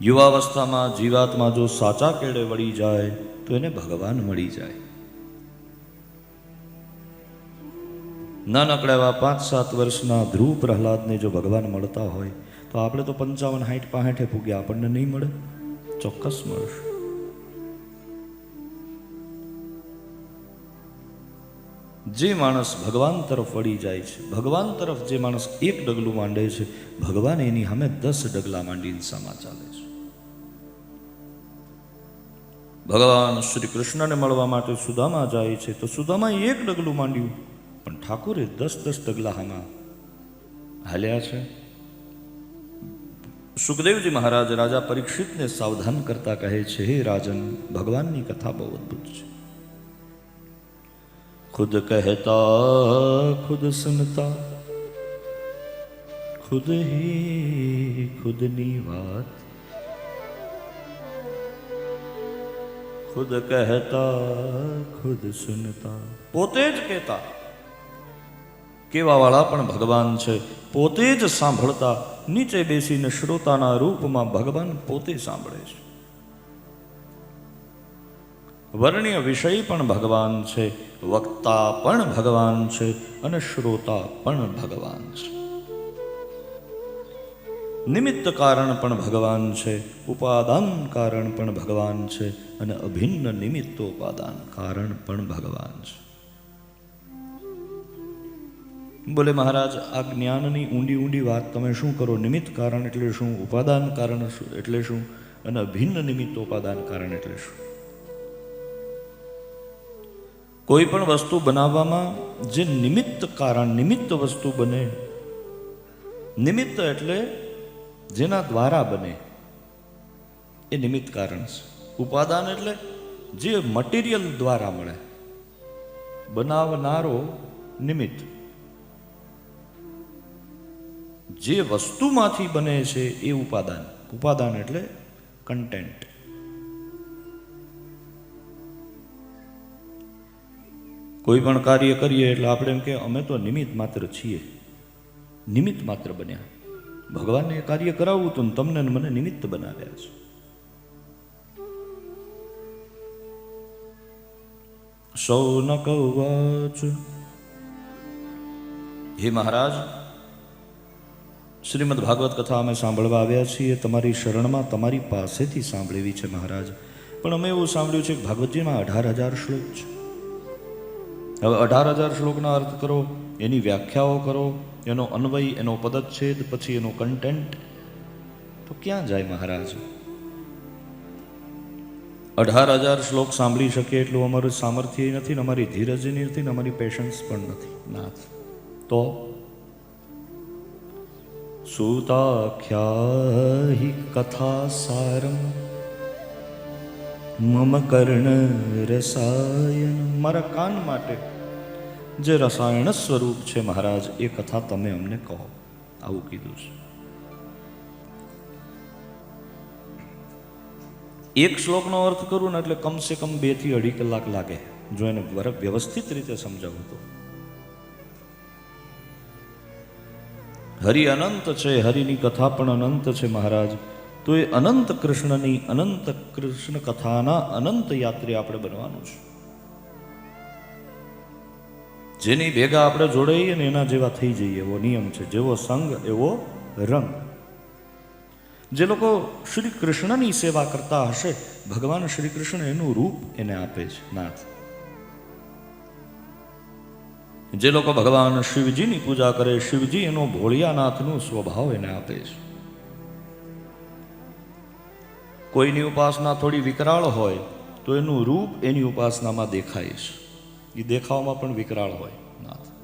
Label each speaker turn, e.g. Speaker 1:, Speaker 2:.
Speaker 1: યુવાવસ્થામાં જીવાત્મા જો સાચા કેડે વળી જાય, તો એને ભગવાન મળી જાય. નાનકડા એવા પાંચ સાત વર્ષના ધ્રુવ પ્રહલાદને જો ભગવાન મળતા હોય, તો આપણે તો પંચાવન હાઈટ પાસઠે પૂગ્યા આપણને નહીં મળે? ચોક્કસ મળશે જે માણસ ભગવાન તરફ વળી જાય છે, ભગવાન તરફ જે માણસ એક ડગલું માંડે છે, ભગવાન એની સામે દસ ડગલા માંડીને સામા ચાલે છે. ભગવાન શ્રી કૃષ્ણને મળવા માટે સુદામા જાય છે તો સુદામા એક ડગલું માંડ્યું પણ ઠાકોરે દસ દસ ડગલા હામાં હાલ્યા છે સુખદેવજી મહારાજ રાજા પરીક્ષિતને સાવધાન કરતા કહે છે હે રાજન ભગવાનની કથા બહુ અદ્ભુત છે खुद कहता खुद सुनता खुद ही खुदनी વાત ખુદ કહેતા ખુદ સુનતા પોતે જ કહેતા કેવા વાળા પણ ભગવાન છે પોતે જ સાંભળતા નીચે બેસીને શ્રોતાના રૂપમાં ભગવાન પોતે સાંભળે છે। વર્ણ્ય વિષય પણ ભગવાન છે। વક્તા પણ ભગવાન છે। અને શ્રોતા પણ ભગવાન છે। નિમિત્ત કારણ પણ ભગવાન છે, ઉપાદાન કારણ પણ ભગવાન છે અને અભિન્ન નિમિત્તોપાદાન કારણ પણ ભગવાન છે. બોલે મહારાજ, આ જ્ઞાનની ઊંડી ઊંડી વાત તમે શું કરો? નિમિત્ત કારણ એટલે શું? ઉપાદાન કારણ એટલે શું? અને અભિન્ન નિમિત્તોપાદાન કારણ એટલે શું? કોઈ પણ વસ્તુ બનાવવામાં જે નિમિત્ત કારણ, નિમિત્ત વસ્તુ બને, નિમિત્ત એટલે જેના દ્વારા બને. એ નિમિત્ત કારણ છે. ઉપાદાન એટલે જે મટીરિયલ દ્વારા મળે. બનાવનારો નિમિત્ત. જે વસ્તુમાંથી બને છે એ ઉપાદાન. ઉપાદાન એટલે કન્ટેન્ટ કોઈ પણ કાર્ય કરીએ એટલે આપણે એમ કે અમે તો નિમિત્ત માત્ર છીએ. નિમિત્ત માત્ર બન્યા. ભગવાનને કાર્ય કરાવવું હતું તમને મને નિમિત્ત બનાવ્યા છે. સૌનક ઉવાચ હે મહારાજ, શ્રીમદ ભાગવત કથા અમે સાંભળવા આવ્યા છીએ. તમારી શરણમાં તમારી પાસેથી સાંભળેવી છે મહારાજ. પણ અમે એવું સાંભળ્યું છે કે ભાગવતજીમાં અઢાર હજાર શ્લોક છે. હવે અઢાર હજાર શ્લોકના અર્થ કરો, એની વ્યાખ્યાઓ કરો, એનો અન્વય, એનો પદચ્છેદ, પછી એનો કન્ટેન્ટ તો ક્યાં જાય મહારાજ? અઢાર હજાર શ્લોક સાંભળી શકે એટલું અમારું સામર્થ્ય નથી ને અમારી ધીરજ નથી ને અમારી પેશન્સ પણ નથી. નાથ. તો? સુતાખ્યા કથા સારમ મમ કર્ણ રસાયન મારા કાન માટે જે રસાયણ સ્વરૂપ છે મહારાજ, એ કથા તમે અમને કહો. આવું કીધું છે. એક શ્લોકનો અર્થ કરું ને એટલે કમસે કમ બેથી અઢી કલાક લાગે, જો એને વ્યવસ્થિત રીતે સમજાવું તો. હરિ અનંત છે, હરિની કથા પણ અનંત છે મહારાજ. તો એ અનંત કૃષ્ણની અનંત કૃષ્ણ કથાના અનંત યાત્રી આપણે બનવાનું છે. જેની ભેગા આપણે જોડાઈએ ને એના જેવા થઈ જઈએ, એવો નિયમ છે, જેવો સંગ, એવો રંગ. જે લોકો શ્રી કૃષ્ણની સેવા કરતા હશે, ભગવાન શ્રી કૃષ્ણ એનું રૂપ એને આપે છે, નાથ. જે લોકો ભગવાન શિવજીની પૂજા કરે, શિવજી એનો ભોળિયાનાથનું સ્વભાવ એને આપે છે. કોઈની ઉપાસના થોડી વિકરાળ હોય, તો એનું રૂપ એની ઉપાસનામાં દેખાય છે. એ દેખાવમાં પણ વિકરાળ હોય, નાથ.